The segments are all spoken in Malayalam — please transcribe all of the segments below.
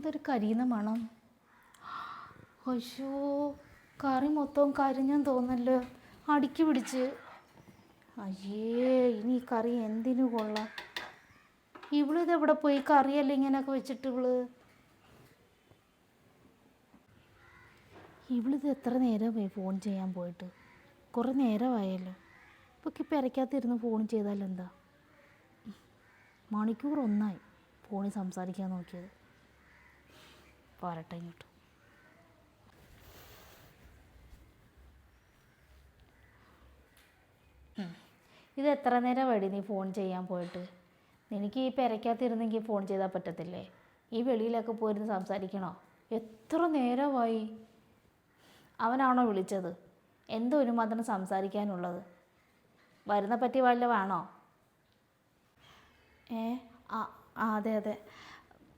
എന്തൊരു കരിയുന്ന മണം. അയ്യോ കറി മൊത്തം കരിഞ്ഞെന്ന് തോന്നല്ലോ. അടുക്കി പിടിച്ച്. അയ്യേ ഇനി ഈ കറി എന്തിനു കൊള്ളാം. ഇവളിത് എവിടെ പോയി? കറിയല്ല ഇങ്ങനെയൊക്കെ വെച്ചിട്ട് ഇവൾ? ഇവളിത് എത്ര നേരമായി ഫോൺ ചെയ്യാൻ പോയിട്ട്? കുറേ നേരമായല്ലോ. ഇപ്പം ഇപ്പം ഇറക്കാത്തിരുന്ന് ഫോൺ ചെയ്താലെന്താ മണിക്കൂർ ഒന്നായി ഫോണിൽ സംസാരിക്കാൻ നോക്കിയത്. പോരട്ടെ ഇങ്ങോട്ട്. ഇത് എത്ര നേരം വഴി നീ ഫോൺ ചെയ്യാൻ പോയിട്ട്? എനിക്ക് ഈ പെരയ്ക്കകത്തിരുന്നെങ്കിൽ ഫോൺ ചെയ്താൽ പറ്റത്തില്ലേ? ഈ വെളിയിലൊക്കെ പോയിരുന്ന് സംസാരിക്കണോ? എത്ര നേരമായി അവനാണോ വിളിച്ചത്? എന്തോ ഒരു മാത്രം സംസാരിക്കാനുള്ളത്? വരുന്ന പറ്റി വല്ലവാണോ ഏ? ആ ആ അതെ അതെ.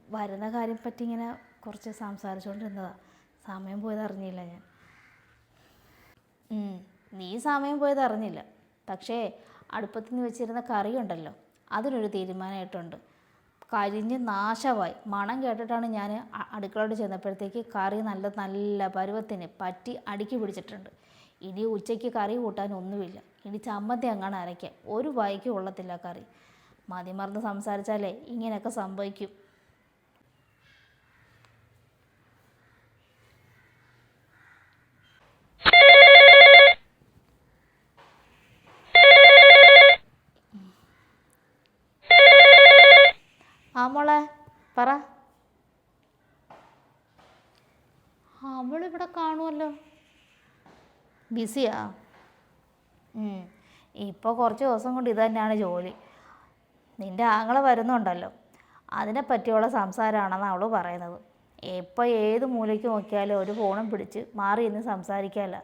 വരുന്ന കാര്യം പറ്റി ഇങ്ങനെ കുറച്ച് സംസാരിച്ചുകൊണ്ടിരുന്നതാ സമയം പോയത് അറിഞ്ഞില്ല ഞാൻ. നീ സമയം പോയത് അറിഞ്ഞില്ല. പക്ഷേ അടുപ്പത്ത് നിന്ന് വെച്ചിരുന്ന കറിയുണ്ടല്ലോ അതിനൊരു തീരുമാനമായിട്ടുണ്ട് കരിഞ്ഞ് നാശമായി. മണം കേട്ടിട്ടാണ് ഞാൻ അടുക്കളോട് ചെന്നപ്പോഴത്തേക്ക് കറി നല്ല നല്ല പരുവത്തിന് പറ്റി അടുക്കി പിടിച്ചിട്ടുണ്ട്. ഇനി ഉച്ചയ്ക്ക് കറി കൂട്ടാൻ ഒന്നുമില്ല. ഇനി ചമ്മന്തി അങ്ങാണ് അരയ്ക്കാം ഒരു വായിക്കും കൊള്ളത്തില്ല കറി. മതിമറന്ന് സംസാരിച്ചാലേ ഇങ്ങനെയൊക്കെ സംഭവിക്കും ആ മോളെ പറ അവളിവിടെ കാണുമല്ലോ ബിസിയാ. ഇപ്പോൾ കുറച്ച് ദിവസം കൊണ്ട് ഇത് തന്നെയാണ് ജോലി. നിന്റെ ആങ്ങളെ വരുന്നുണ്ടല്ലോ. അതിനെ പറ്റിയുള്ള സംസാരമാണെന്ന് അവൾ പറയുന്നത്. എപ്പോൾ ഏത് മൂലയ്ക്ക് നോക്കിയാലും ഒരു ഫോണും പിടിച്ച് മാറി ഇന്ന് സംസാരിക്കാമല്ല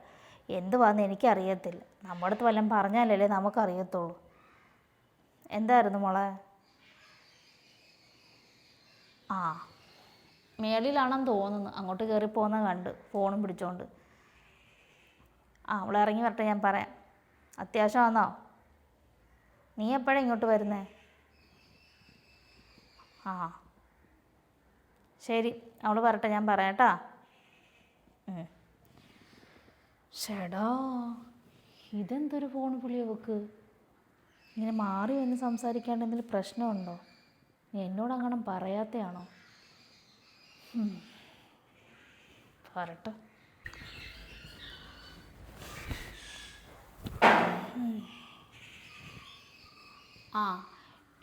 എന്തുവാന്ന് എനിക്കറിയത്തില്ല. നമ്മുടെ അടുത്ത് വല്ലതും പറഞ്ഞാലല്ലേ നമുക്കറിയത്തുള്ളൂ. എന്തായിരുന്നു മോളെ? ആ. മേളിലാണെന്ന് തോന്നുന്നു. അങ്ങോട്ട് കയറി പോകുന്ന കണ്ട് ഫോണും പിടിച്ചോണ്ട്. ആ അവൾ ഇറങ്ങി വരട്ടെ ഞാൻ പറയാം. അത്യാവശ്യം അത്യാവശ്യമാണോ നീ എപ്പോഴാണ് ഇങ്ങോട്ട് വരുന്നേ? ആ. ശരി അവൾ പറട്ടെ ഞാൻ പറയാം കേട്ടാ. ഇതെന്തൊരു ഫോൺ പുള്ളി അവക്ക്? ഇങ്ങനെ മാറി വന്ന് സംസാരിക്കാണ്ട് എന്തെങ്കിലും പ്രശ്നമുണ്ടോ? എന്നോട് അങ്ങനെ പറയാത്തയാണോ? ഉം. വരട്ടെ ഉം. ആ.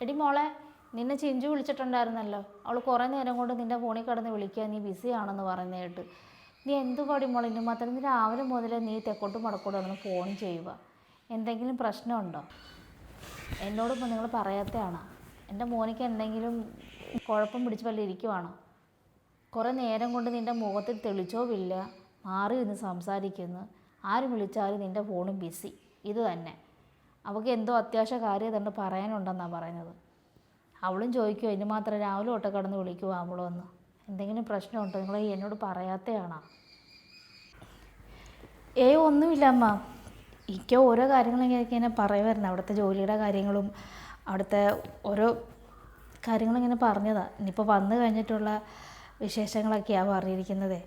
എടി മോളെ നിന്നെ ചിഞ്ചു വിളിച്ചിട്ടുണ്ടായിരുന്നല്ലോ. അവൾ കുറേ നേരം കൊണ്ട് നിന്റെ ഫോണിൽ കിടന്ന് വിളിക്കുക നീ ബിസി ആണെന്ന് പറയുന്നത് നീ എന്ത് പാടി മോളെ ഇന്ന് മാത്രം നീ രാവിലെ മുതലേ നീ തെക്കോട്ടും വടക്കോട്ടും ഒന്ന് ഫോൺ ചെയ്യുക എന്തെങ്കിലും പ്രശ്നമുണ്ടോ? എന്നോടിപ്പോൾ നിങ്ങൾ പറയാത്തതാണോ എന്റെ മോനിക്ക് എന്തെങ്കിലും കുഴപ്പം പിടിച്ച് വല്ല ഇരിക്കുവാണോ? കുറേ നേരം കൊണ്ട് നിന്റെ മുഖത്തിൽ തെളിച്ചോവില്ല മാറി നിന്ന് സംസാരിക്കുന്നു. ആര് വിളിച്ചാലും നിന്റെ ഫോണും ബിസി ഇത് തന്നെ. അവൾക്ക് എന്തോ അത്യാവശ്യ കാര്യം തന്നെ പറയാനുണ്ടെന്നാണ് പറയുന്നത്. അവളും ചോദിക്കുമോ ഇനി മാത്രം രാവിലെ തൊട്ട് കിടന്ന് വിളിക്കുമോ അവളൊന്ന് എന്തെങ്കിലും പ്രശ്നമുണ്ടോ? നിങ്ങൾ എന്നോട് പറയാത്തയാണോ? ഏ ഒന്നുമില്ല അമ്മ എനിക്ക് ഓരോ കാര്യങ്ങളും ഇങ്ങനെ പറയുമായിരുന്നു അവിടുത്തെ ജോലിയുടെ കാര്യങ്ങളും അവിടുത്തെ ഓരോ കാര്യങ്ങളിങ്ങനെ പറഞ്ഞതാണ് ഇനിയിപ്പോൾ വന്നു കഴിഞ്ഞിട്ടുള്ള വിശേഷങ്ങളൊക്കെയാണ് പറഞ്ഞിരിക്കുന്നത്.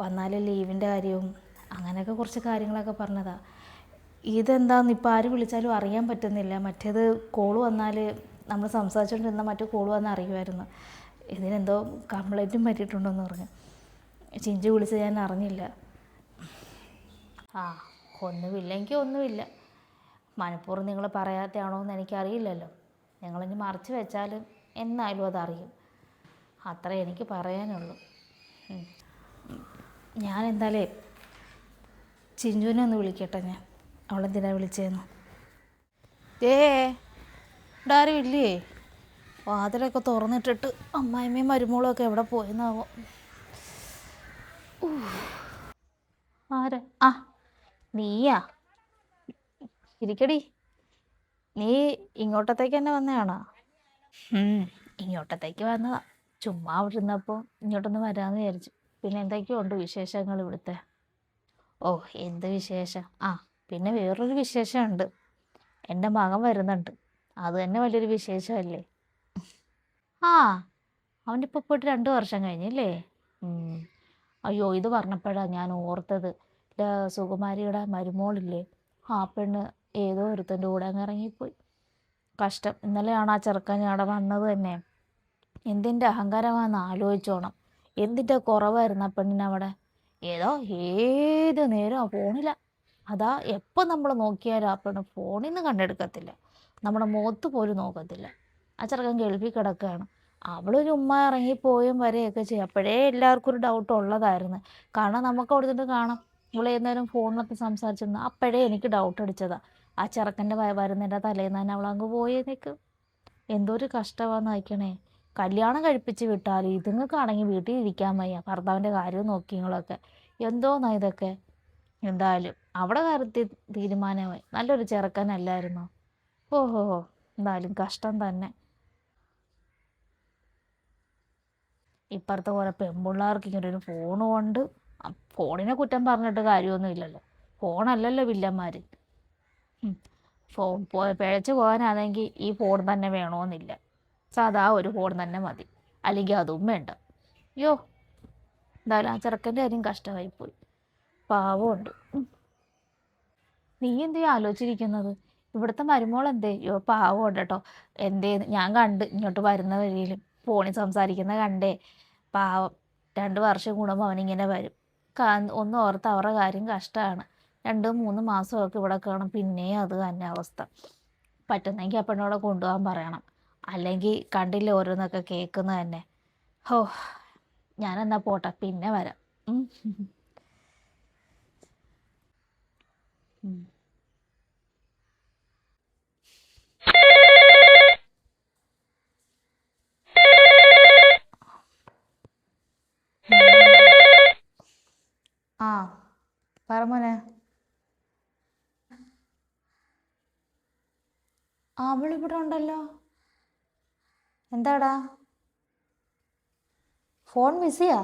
വന്നാൽ ലീവിന്റെ കാര്യവും അങ്ങനെയൊക്കെ കുറച്ച് കാര്യങ്ങളൊക്കെ പറഞ്ഞതാണ് ഇതെന്താന്ന് ഇപ്പോൾ ആര് വിളിച്ചാലും അറിയാൻ പറ്റുന്നില്ല. മറ്റേത് കോൾ വന്നാൽ നമ്മൾ സംസാരിച്ചുകൊണ്ടിരുന്ന മറ്റേ കോൾ വന്നാൽ അറിയുമായിരുന്നു ഇതിനെന്തോ കംപ്ലൈന്റും പറ്റിയിട്ടുണ്ടെന്ന് പറഞ്ഞു. ചിഞ്ചു വിളിച്ച് ഞാൻ അറിഞ്ഞില്ല. ആ ഒന്നുമില്ലെങ്കിൽ ഒന്നുമില്ല. മനഃപൂർവം നിങ്ങൾ പറയാത്തയാണോ എന്ന് എനിക്കറിയില്ലല്ലോ. നിങ്ങളിനി മറച്ചു വെച്ചാലും എന്നായാലും അതറിയും. അത്ര എനിക്ക് പറയാനുള്ളൂ. ഞാൻ എന്തായാലേ ചിഞ്ചുവിനെ ഒന്ന് വിളിക്കട്ടെ ഞാൻ. അവളെന്തിനാ വിളിച്ചതെന്ന് ഏ ഇവിടെ ആരും ഇല്ലേ? വാതിലൊക്കെ തുറന്നിട്ടിട്ട് അമ്മായിമ്മയും മരുമോളും ഒക്കെ എവിടെ പോയെന്നാവോ. ആരാ? ആ നീയാ? ഇരിക്കടി. നീ ഇങ്ങോട്ടത്തേക്ക് തന്നെ വന്നതാണോ? ഇങ്ങോട്ടത്തേക്ക് വന്നതാ. ചുമ്മാ അവിടെ ഇരുന്നപ്പോൾ ഇങ്ങോട്ടൊന്ന് വരാമെന്ന് വിചാരിച്ചു. പിന്നെ എന്തൊക്കെയോ ഉണ്ട് വിശേഷങ്ങൾ ഇവിടുത്തെ? ഓ എന്ത് വിശേഷം? ആ. പിന്നെ വേറൊരു വിശേഷമുണ്ട്. എന്റെ മകൻ വരുന്നുണ്ട്. അത് തന്നെ വലിയൊരു വിശേഷമല്ലേ? ആ അവന്റെ ഇപ്പോൾ പോയിട്ട് രണ്ട് വർഷം കഴിഞ്ഞില്ലേ? അയ്യോ ഇത് പറഞ്ഞപ്പോഴാണ് ഞാൻ ഓർത്തത്. സുകുമാരിയുടെ മരുമോളില്ലേ? ആ പെണ്ണ് ഏതോ ഒരുത്തന്റെ കൂടെ അങ്ങ് ഇറങ്ങിപ്പോയി. കഷ്ടം. ഇന്നലെയാണ് ആ ചെറുക്കൻ ഞങ്ങളുടെ വന്നത് തന്നെ. എന്തിന്റെ അഹങ്കാരമാണെന്ന് ആലോചിച്ചോണം. എന്തിന്റെ കുറവായിരുന്നു ആ പെണ്ണിനവിടെ? ഏതോ ഏത് നേരം ആ ഫോണില. അതാ എപ്പോൾ നമ്മൾ നോക്കിയാലും ആ ഫോണിൽ നിന്ന് കണ്ടെടുക്കത്തില്ല. നമ്മുടെ മുഖത്ത് പോലും നോക്കത്തില്ല. ആ ചെറുക്കൻ കേൾവി കിടക്കുകയാണ് അവളൊരു ഉമ്മ ഇറങ്ങിപ്പോയും വരെയൊക്കെ ചെയ്യും. അപ്പോഴേ എല്ലാവർക്കും ഒരു ഡൗട്ട് ഉള്ളതായിരുന്നു. കാരണം നമുക്ക് അവിടെ നിന്ന് കാണാം. ഇവിടെ ഏതായാലും ഫോണിലൊക്കെ സംസാരിച്ചിരുന്നു. അപ്പോഴേ എനിക്ക് ഡൗട്ട് അടിച്ചതാ. ആ ചെറുക്കന്റെ വരുന്നതിന്റെ തലേന്ന് തന്നെ അവളങ്ങ് നിൽക്കും എന്തോ ഒരു കഷ്ടമാണെന്ന് അയക്കണേ കല്യാണം കഴിപ്പിച്ച് വിട്ടാൽ ഇതുങ്ങൾക്കാണെങ്കിൽ വീട്ടിൽ ഇരിക്കാൻ വയ്യ. ഭർത്താവിന്റെ കാര്യവും നോക്കിയങ്ങളൊക്കെ എന്തോന്നാ ഇതൊക്കെ? എന്തായാലും അവിടെ കാര്യത്തിൽ തീരുമാനമായി. നല്ലൊരു ചെറുക്കനല്ലായിരുന്നോ? ഓഹോ എന്തായാലും കഷ്ടം തന്നെ. ഇപ്പുറത്തെ പോലെ പെൺപിള്ളേർക്ക് ഇങ്ങനെ ഒരു ഫോൺ കൊണ്ട് ഫോണിനെ കുറ്റം പറഞ്ഞിട്ട് കാര്യമൊന്നുമില്ലല്ലോ ഫോണല്ലല്ലോ വില്ലന്മാർ ഫോൺ പിഴച്ച് പോകാനാണെങ്കിൽ ഈ ഫോൺ തന്നെ വേണമെന്നില്ല സാധാ ഒരു ഫോൺ തന്നെ മതി. അല്ലെങ്കിൽ അതും വേണ്ട. അയ്യോ എന്തായാലും ആ ചെറുക്കന്റെ കാര്യം കഷ്ടമായിപ്പോയി. പാവമുണ്ട്. നീ എന്തേ ആലോചിച്ചിരിക്കുന്നത്? ഇവിടുത്തെ മരുമോൾ എന്തേ അയ്യോ പാവമുണ്ട് കേട്ടോ. എന്തേ ഞാൻ കണ്ട് ഇങ്ങോട്ട് വരുന്ന വഴിയിൽ ഫോണിൽ സംസാരിക്കുന്ന കണ്ടേ. പാവം രണ്ട് വർഷം കൂടുമ്പോൾ അവനിങ്ങനെ വരും. കാ- ഒന്ന് ഓർത്ത് അവരുടെ കാര്യം കഷ്ടമാണ്. രണ്ട് മൂന്ന് മാസമൊക്കെ ഇവിടെ കാണും. പിന്നെയും അത് തന്നെ അവസ്ഥ. പറ്റുന്നെങ്കിൽ ആ കൊണ്ടുപോകാൻ പറയണം. അല്ലെങ്കിൽ കണ്ടില്ല ഓരോന്നൊക്കെ കേൾക്കുന്നത് തന്നെ. ഹോ ഞാനെന്നാ പോട്ടെ. പിന്നെ വരാം. ആ പറമോനെ അവൾ ഇവിടെ ഉണ്ടല്ലോ. എന്താടാ? ഫോൺ ബിസിയാ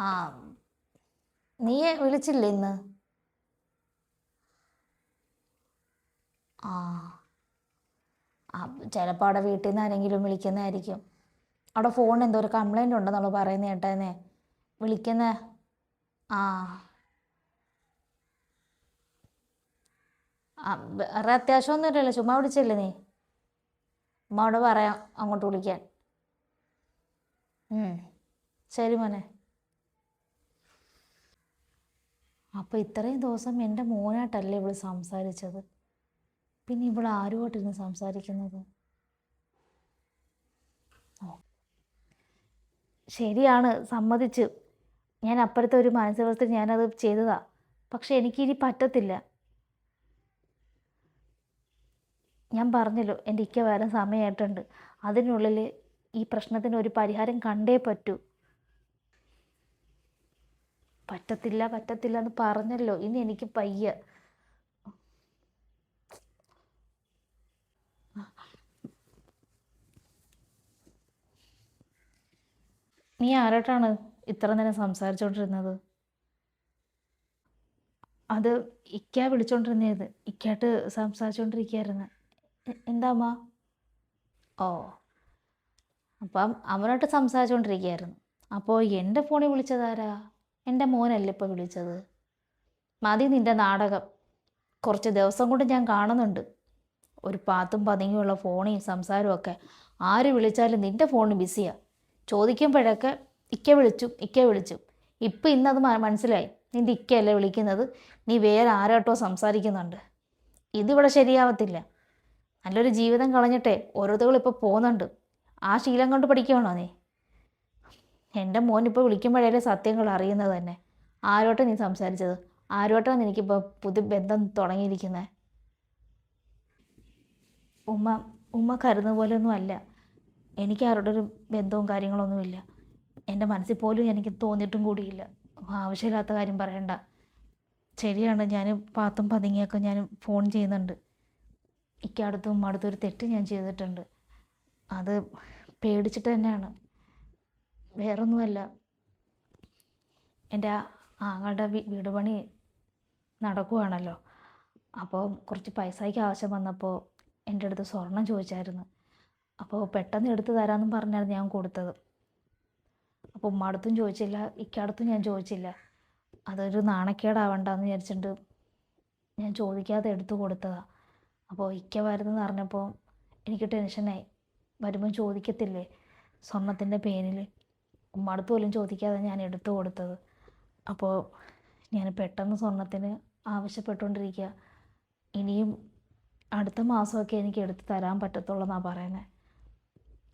ആ നീ വിളിച്ചില്ലേ ഇന്ന്? ആ. ചിലപ്പോൾ അവിടെ വീട്ടിൽ നിന്ന് ആരെങ്കിലും വിളിക്കുന്നതായിരിക്കും. അവിടെ ഫോൺ എന്തോ ഒരു കംപ്ലൈന്റ് ഉണ്ടെന്നുള്ള പറയുന്നത് കേട്ടേന്നേ. വിളിക്കുന്ന? ആ. ആ വേറെ അത്യാവശ്യമൊന്നുമില്ലല്ലോ ചുമ്മാ വിളിച്ചില്ലേ നീ? അമ്മയോട് പറയാം അങ്ങോട്ട് വിളിക്കാൻ. ശരി മോനെ. അപ്പോൾ ഇത്രയും ദിവസം എന്റെ മോനായിട്ടല്ലേ ഇവൾ സംസാരിച്ചത്? പിന്നെ ഇവൾ ആരുമായിട്ടിരുന്ന് സംസാരിക്കുന്നത്. ശരിയാണ് സമ്മതിച്ച്. ഞാൻ അപ്പുറത്തെ ഒരു മാനസികാവസ്ഥയിൽ ഞാനത് ചെയ്തതാ. പക്ഷെ എനിക്കിനി പറ്റത്തില്ല. ഞാൻ പറഞ്ഞല്ലോ എന്റെ ഇക്ക വരാൻ സമയമായിട്ടുണ്ട്. അതിനുള്ളിൽ ഈ പ്രശ്നത്തിന് ഒരു പരിഹാരം കണ്ടേ പറ്റൂ. പറ്റത്തില്ല പറ്റത്തില്ല എന്ന് പറഞ്ഞല്ലോ. ഇനി എനിക്ക് പയ്യ. നീ ആരോട്ടാണ് ഇത്ര നേരം സംസാരിച്ചുകൊണ്ടിരുന്നത് അത് ഇക്ക വിളിച്ചോണ്ടിരുന്നത്. ഇക്കായിട്ട് സംസാരിച്ചുകൊണ്ടിരിക്കുകയായിരുന്നു എന്താമ്മ ഓ അപ്പം അവനോട്ട് സംസാരിച്ചുകൊണ്ടിരിക്കുകയായിരുന്നു അപ്പോൾ എന്റെ ഫോണിൽ വിളിച്ചതാരാ? എന്റെ മോനല്ലേ ഇപ്പോൾ വിളിച്ചത്? മതി നിന്റെ നാടകം. കുറച്ച് ദിവസം കൊണ്ട് ഞാൻ കാണുന്നുണ്ട്. ഒരു പാത്തും പതുങ്ങിയുള്ള ഫോണിയും സംസാരവും ഒക്കെ. ആര് വിളിച്ചാലും നിന്റെ ഫോൺ ബിസിയാണ് ചോദിക്കുമ്പോഴൊക്കെ ഇക്ക വിളിച്ചു ഇക്ക വിളിച്ചു. ഇപ്പം ഇന്നത് മനസ്സിലായി. നിന്റെ ഇക്കയല്ലേ വിളിക്കുന്നത്? നീ വേറെ ആരോട്ടോ സംസാരിക്കുന്നുണ്ട്? ഇതിവിടെ ശരിയാവത്തില്ല. നല്ലൊരു ജീവിതം കളഞ്ഞിട്ടേ ഓരോരുത്തകളിപ്പോൾ പോകുന്നുണ്ട്. ആ ശീലം കൊണ്ട് പഠിക്കുകയാണോ നീ? എന്റെ മോൻ ഇപ്പോൾ വിളിക്കുമ്പോഴേ സത്യങ്ങൾ അറിയുന്നത് തന്നെ. ആരോട്ടാ നീ സംസാരിച്ചത്? ആരോട്ടാണ് എനിക്കിപ്പോൾ പുതിയ ബന്ധം തുടങ്ങിയിരിക്കുന്നത് ഉമ്മ ഉമ്മ കരുതുന്ന പോലെയൊന്നും അല്ല. എനിക്ക് ആരുടെ ഒരു ബന്ധവും കാര്യങ്ങളൊന്നുമില്ല എന്റെ മനസ്സിൽ പോലും എനിക്ക് തോന്നിയിട്ടും കൂടിയില്ല. ആവശ്യമില്ലാത്ത കാര്യം പറയണ്ട. ശരിയാണ് ഞാൻ പാത്തും പതുങ്ങിയൊക്കെ ഞാൻ ഫോൺ ചെയ്യുന്നുണ്ട്. ഇക്കടുത്തും അടുത്തൊരു തെറ്റ് ഞാൻ ചെയ്തിട്ടുണ്ട്. അത് പേടിച്ചിട്ട് തന്നെയാണ്. വേറൊന്നുമല്ല. എന്റെ ആങ്ങളുടെ വീട് പണി നടക്കുവാണല്ലോ. അപ്പോൾ കുറച്ച് പൈസയ്ക്ക് ആവശ്യം വന്നപ്പോൾ എന്റെ അടുത്ത് സ്വർണം ചോദിച്ചായിരുന്നു. അപ്പോൾ പെട്ടെന്ന് എടുത്തു തരാമെന്നും പറഞ്ഞായിരുന്നു ഞാൻ കൊടുത്തത്. അപ്പോൾ ഉമ്മടുത്തും ചോദിച്ചില്ല ഇക്കടുത്തും ഞാൻ ചോദിച്ചില്ല. അതൊരു നാണക്കേടാവണ്ടെന്ന് വിചാരിച്ചിട്ട് ഞാൻ ചോദിക്കാതെ എടുത്തു കൊടുത്തതാണ് അപ്പോൾ ഇക്ക വരുന്നെന്ന് അറിഞ്ഞപ്പോൾ എനിക്ക് ടെൻഷനായി. വരുമ്പോൾ ചോദിക്കത്തില്ലേ സ്വർണത്തിന്റെ പേരിൽ? ഉമ്മടുത്ത് പോലും ചോദിക്കാതെ ഞാൻ എടുത്തു കൊടുത്തത്. അപ്പോൾ ഞാൻ പെട്ടെന്ന് സ്വർണത്തിന് ആവശ്യപ്പെട്ടുകൊണ്ടിരിക്കുക ഇനിയും അടുത്ത മാസമൊക്കെ എനിക്ക് എടുത്ത് തരാൻ പറ്റത്തുള്ളൂ എന്നാണ് പറയുന്നത്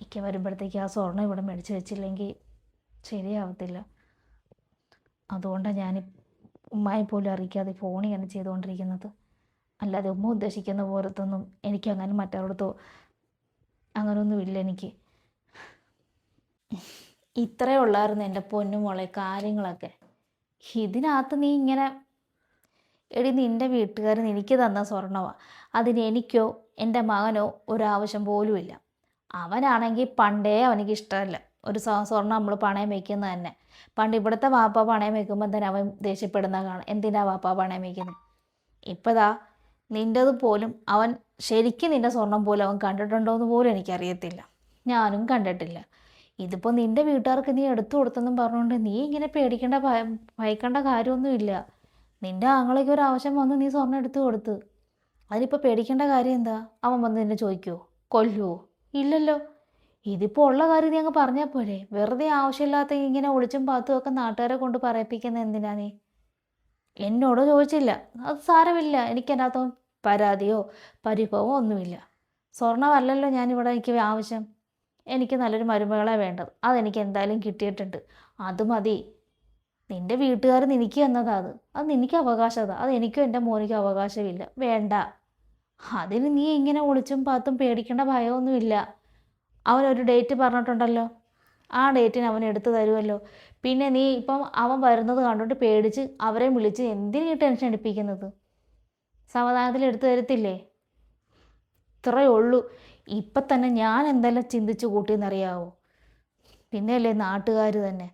ഇക്ക വരുമ്പോഴത്തേക്ക് ആ സ്വർണം ഇവിടെ മേടിച്ച് വെച്ചില്ലെങ്കിൽ ശരിയാവത്തില്ല. അതുകൊണ്ടാണ് ഞാൻ ഉമ്മയെ പോലും അറിയിക്കാതെ ഫോൺ ഇങ്ങനെ ചെയ്തുകൊണ്ടിരിക്കുന്നത്. അല്ലാതെ ഉമ്മ ഉദ്ദേശിക്കുന്ന പോലത്തൊന്നും എനിക്ക് അങ്ങനെ മറ്റവരുടെ അങ്ങനെയൊന്നും ഇല്ല എനിക്ക്. ഇത്രയേ ഉള്ളായിരുന്നു എന്റെ പൊന്നു മോളെ കാര്യങ്ങളൊക്കെ. ഇതിനകത്ത് നീ ഇങ്ങനെ എടി നിന്റെ വീട്ടുകാരൻ എനിക്ക് തന്ന സ്വർണമാണ് അതിന് എനിക്കോ എന്റെ മകനോ ഒരാവശ്യം പോലുമില്ല അവനാണെങ്കിൽ പണ്ടേ അവനിക്ക് ഇഷ്ടമല്ല. ഒരു സ്വർണം നമ്മൾ പണയം വയ്ക്കുന്നത് തന്നെ. പണ്ട് ഇവിടുത്തെ വാപ്പ പണയം വയ്ക്കുമ്പോൾ തന്നെ അവൻ ദേഷ്യപ്പെടുന്ന കാണാം എന്തിനാ വാപ്പ പണയം വയ്ക്കുന്നത് ഇപ്പതാ നിന്റെത് പോലും അവൻ ശരിക്കും നിന്റെ സ്വർണം പോലും അവൻ കണ്ടിട്ടുണ്ടോ എന്ന് പോലും എനിക്കറിയത്തില്ല. ഞാനും കണ്ടിട്ടില്ല. ഇതിപ്പോൾ നിന്റെ വീട്ടുകാർക്ക് നീ എടുത്തു കൊടുത്തെന്നും പറഞ്ഞുകൊണ്ട് നീ ഇങ്ങനെ പേടിക്കേണ്ട ഭയ- ഭയക്കേണ്ട കാര്യമൊന്നുമില്ല. നിന്റെ ആങ്ങളേക്ക് ഒരു ആവശ്യം വന്ന് നീ സ്വർണം എടുത്തു കൊടുത്ത്. അതിനിപ്പോൾ പേടിക്കേണ്ട കാര്യം എന്താ? അവൻ വന്ന് നിന്നെ ചോദിക്കുമോ കൊല്ലുവോ? ഇല്ലല്ലോ. ഇതിപ്പോൾ ഉള്ള കാര്യം നീ അങ്ങ് പറഞ്ഞാൽ പോരെ. വെറുതെ ആവശ്യമില്ലാത്ത ഇങ്ങനെ ഒളിച്ചും പാത്തും ഒക്കെ നാട്ടുകാരെ കൊണ്ട് പറയിപ്പിക്കുന്നത് എന്തിനാ നീ? എന്നോട് ചോദിച്ചില്ല. അത് സാരമില്ല. എനിക്ക് അതിനകത്ത് പരാതിയോ പരിഭവമോ ഒന്നുമില്ല. സ്വർണമല്ലല്ലോ ഞാനിവിടെ എനിക്ക് ആവശ്യം. എനിക്ക് നല്ലൊരു മരുമകളെ വേണ്ടത്. അതെനിക്ക് എന്തായാലും കിട്ടിയിട്ടുണ്ട്. അത് മതി. നിന്റെ വീട്ടുകാർ നിനക്ക് തന്നതാ അത്. അത് നിനക്ക് അവകാശതാ അത്. എനിക്കും എന്റെ മോനിക്കും അവകാശമില്ല. വേണ്ട. അതിന് നീ ഇങ്ങനെ ഒളിച്ചും പാത്തും പേടിക്കേണ്ട ഭയമൊന്നുമില്ല. അവനൊരു ഡേറ്റ് പറഞ്ഞിട്ടുണ്ടല്ലോ. ആ ഡേറ്റിന് അവൻ എടുത്തു തരുമല്ലോ. പിന്നെ നീ ഇപ്പം അവൻ വരുന്നത് കണ്ടിട്ട് പേടിച്ച് അവരെ വിളിച്ച് എന്തിനീ ടെൻഷൻ അടിപ്പിക്കുന്നത്? സമാധാനത്തിൽ എടുത്തു തരത്തില്ലേ? ഇത്രയേ ഉള്ളൂ. ഇപ്പം തന്നെ ഞാൻ എന്തെല്ലാം ചിന്തിച്ച് കൂട്ടിയെന്നറിയാവോ? പിന്നെയല്ലേ നാട്ടുകാർ തന്നെ.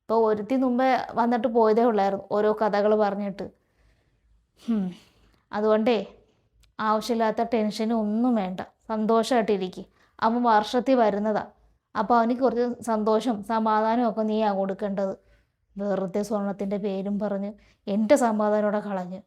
ഇപ്പോൾ ഒരുത്തി മുമ്പേ വന്നിട്ട് പോയതേ ഉള്ളായിരുന്നു ഓരോ കഥകൾ പറഞ്ഞിട്ട്. അതുകൊണ്ടേ ആവശ്യമില്ലാത്ത ടെൻഷനും ഒന്നും വേണ്ട. സന്തോഷമായിട്ടിരിക്കും അവൻ വർഷത്തിൽ വരുന്നതാ. അപ്പോൾ അവന് കുറച്ച് സന്തോഷം സമാധാനവും ഒക്കെ നീയാ കൊടുക്കേണ്ടത്. വെറുതെ സ്വർണത്തിന്റെ പേരും പറഞ്ഞ് എന്റെ സമാധാനം ഇവിടെ കളഞ്ഞ്.